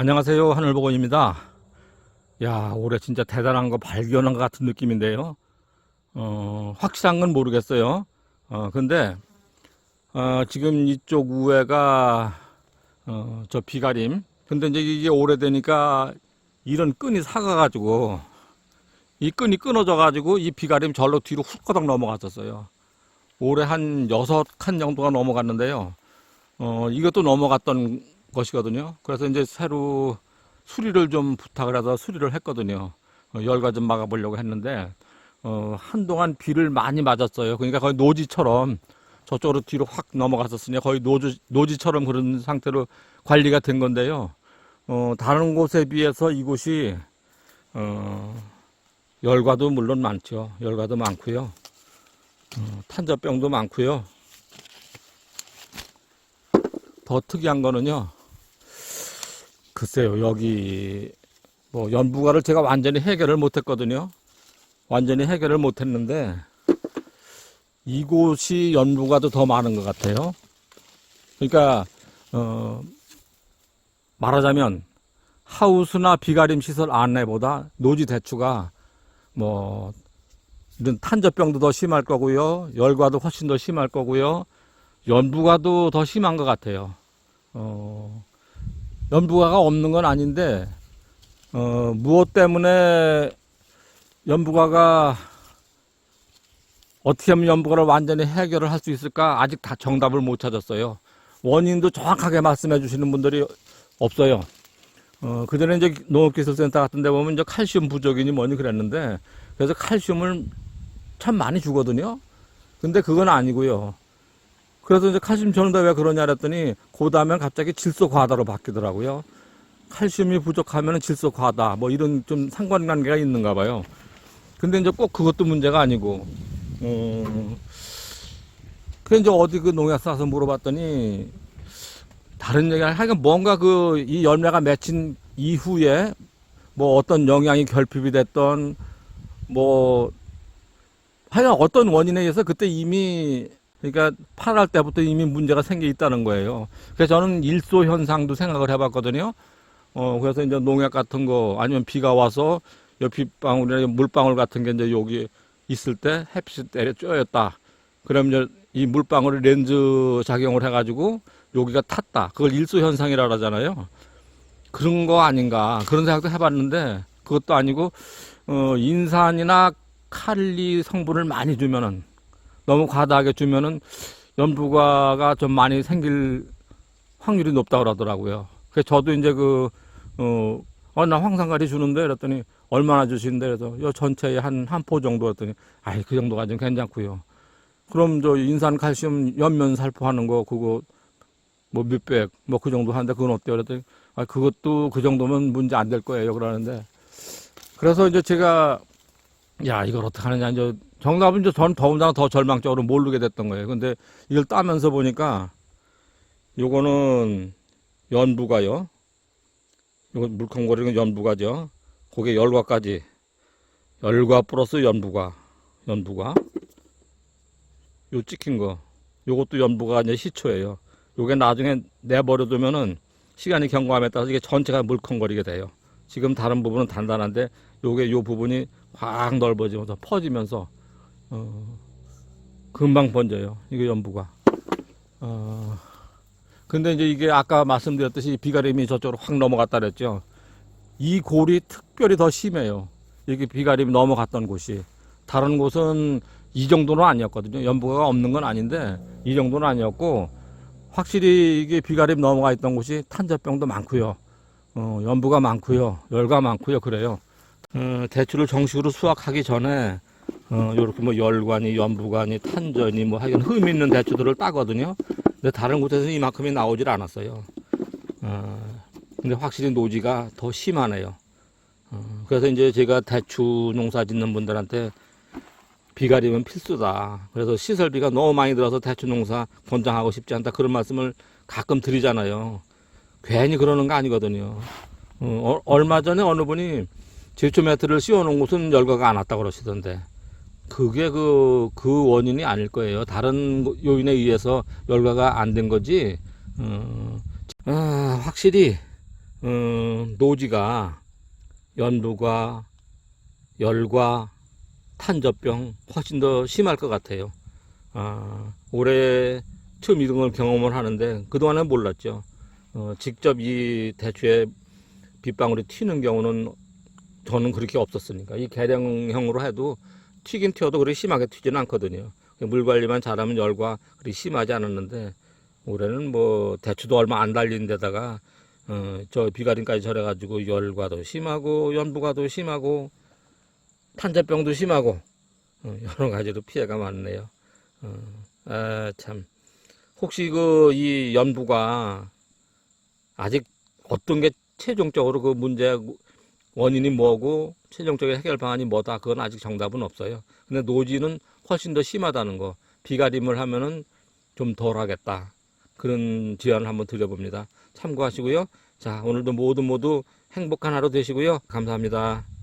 안녕하세요. 하늘보건입니다. 야, 올해 진짜 대단한 거 발견한 것 같은 느낌인데요. 어, 확실한 건 모르겠어요. 어, 근데, 어, 지금 이쪽 우회가, 어, 저 비가림. 근데 이제 이게 오래되니까 이런 끈이 사가 가지고, 이 끈이 끊어져 가지고 이 비가림 절로 뒤로 훌거덕 넘어갔었어요. 올해 한 여섯 칸 정도가 넘어갔는데요. 어, 이것도 넘어갔던 것이거든요. 그래서 이제 새로 수리를 좀 부탁을 해서 수리를 했거든요. 어, 열과 좀 막아보려고 했는데, 어, 한동안 비를 많이 맞았어요. 그러니까 거의 노지처럼 저쪽으로 뒤로 확 넘어갔었으니 거의 노지, 노지처럼 그런 상태로 관리가 된 건데요. 어, 다른 곳에 비해서 이곳이, 어, 열과도 물론 많죠. 열과도 많고요. 어, 탄저병도 많고요. 더 특이한 거는요. 글쎄요, 여기 뭐 연부가를 제가 완전히 해결을 못했거든요. 완전히 해결을 못했는데 이곳이 연부가도 더 많은 것 같아요. 그러니까 어, 말하자면 하우스나 비가림 시설 안내보다 노지 대추가 뭐 이런 탄저병도 더 심할 거고요. 열과도 훨씬 더 심할 거고요. 연부가도 더 심한 것 같아요. 어, 연부가가 없는 건 아닌데, 어, 무엇 때문에 연부가가 어떻게 하면 연부가를 완전히 해결을 할 수 있을까? 아직 다 정답을 못 찾았어요. 원인도 정확하게 말씀해 주시는 분들이 없어요. 어, 그전에 이제 농업기술센터 같은 데 보면 이제 칼슘 부족이니 뭐니 그랬는데, 그래서 칼슘을 참 많이 주거든요. 근데 그건 아니고요. 그래서 이제 칼슘 주는데 왜 그러냐 그랬더니 그 다음에 갑자기 질소 과다로 바뀌더라고요. 칼슘이 부족하면 질소 과다 뭐 이런 좀 상관관계가 있는가 봐요. 근데 이제 꼭 그것도 문제가 아니고 어 그래 이제 어디 그 농약 사서 물어봤더니 다른 얘기가 하여간 뭔가 그 이 열매가 맺힌 이후에 뭐 어떤 영양이 결핍이 됐던 뭐 하여간 어떤 원인에 의해서 그때 이미 그러니까 8월 때부터 이미 문제가 생겨 있다는 거예요. 그래서 저는 일소 현상도 생각을 해봤거든요. 어, 그래서 이제 농약 같은 거 아니면 비가 와서 요 빗방울이나 물방울 같은 게 이제 여기 있을 때 햇빛이 때려 쪼였다. 이제 이 물방울이 렌즈 작용을 해가지고 여기가 탔다. 그걸 일소 현상이라 그러잖아요. 그런 거 아닌가. 그런 생각도 해봤는데 그것도 아니고, 어, 인산이나 칼리 성분을 많이 주면은 너무 과다하게 주면은 연부가가 좀 많이 생길 확률이 높다고 그러더라고요. 그래서 저도 이제 그, 어, 어, 나 황산가리 주는데 그랬더니 얼마나 주시는데 그래서 요 전체에 한, 한 포 정도 했더니 아이, 그 정도가 좀 괜찮고요. 그럼 저 인산 칼슘 연면 살포하는 거 그거 뭐 몇백 뭐 그 정도 하는데 그건 어때요? 그랬더니 아, 그것도 그 정도면 문제 안 될 거예요. 그러는데 그래서 이제 제가 야, 이걸 어떻게 하느냐 이제 정답은 이제 전 더군다나 더 절망적으로 모르게 됐던 거예요. 근데 이걸 따면서 보니까 요거는 연부가요. 요거 물컹거리는 연부가죠. 거기에 열과까지. 열과 플러스 연부가. 연부가. 요 찍힌 거. 요것도 연부가 이제 시초예요. 요게 나중에 내버려두면은 시간이 경과함에 따라서 이게 전체가 물컹거리게 돼요. 지금 다른 부분은 단단한데 요게 요 부분이 확 넓어지면서 퍼지면서 어, 금방 번져요. 이게 연부가. 어, 근데 이제 이게 아까 말씀드렸듯이 비가림이 저쪽으로 확 넘어갔다 그랬죠. 이 골이 특별히 더 심해요. 이게 비가림이 넘어갔던 곳이. 다른 곳은 이 정도는 아니었거든요. 연부가 없는 건 아닌데 이 정도는 아니었고 확실히 이게 비가림 넘어가 있던 곳이 탄저병도 많고요. 어, 연부가 많고요. 열가 많고요. 그래요. 어, 대추를 정식으로 수확하기 전에 어, 요렇게 뭐 열관이, 연부관이, 탄전이 뭐 하여간 흠 있는 대추들을 따거든요. 근데 다른 곳에서는 이만큼이 나오질 않았어요. 어, 근데 확실히 노지가 더 심하네요. 어, 그래서 이제 제가 대추 농사 짓는 분들한테 비가림은 필수다. 그래서 시설비가 너무 많이 들어서 대추 농사 권장하고 싶지 않다. 그런 말씀을 가끔 드리잖아요. 괜히 그러는 거 아니거든요. 어, 어, 얼마 전에 어느 분이 제초 매트를 씌워놓은 곳은 열과가 안 왔다고 그러시던데. 그게 그, 그 원인이 아닐 거예요. 다른 요인에 의해서 열과가 안 된 거지. 어, 아, 확실히, 어, 노지가 연두가 열과 탄저병 훨씬 더 심할 것 같아요. 아, 올해 처음 이런 걸 경험을 하는데 그동안은 몰랐죠. 어, 직접 이 대추에 빗방울이 튀는 경우는 저는 그렇게 없었으니까 이 개량형으로 해도 튀긴 튀어도 그렇게 심하게 튀지는 않거든요. 물 관리만 잘하면 열과 그리 심하지 않았는데 올해는 뭐 대추도 얼마 안 달린 데다가 어, 저 비가림까지 절해가지고 열과도 심하고 연부가도 심하고 탄저병도 심하고 어, 여러 가지로 피해가 많네요. 어, 아, 참 혹시 그 이 연부가 아직 어떤 게 최종적으로 그 문제 원인이 뭐고 최종적인 해결 방안이 뭐다 그건 아직 정답은 없어요. 근데 노지는 훨씬 더 심하다는 거 비가림을 하면은 좀 덜하겠다 그런 제안을 한번 드려봅니다. 참고하시고요. 자 오늘도 모두 모두 행복한 하루 되시고요. 감사합니다.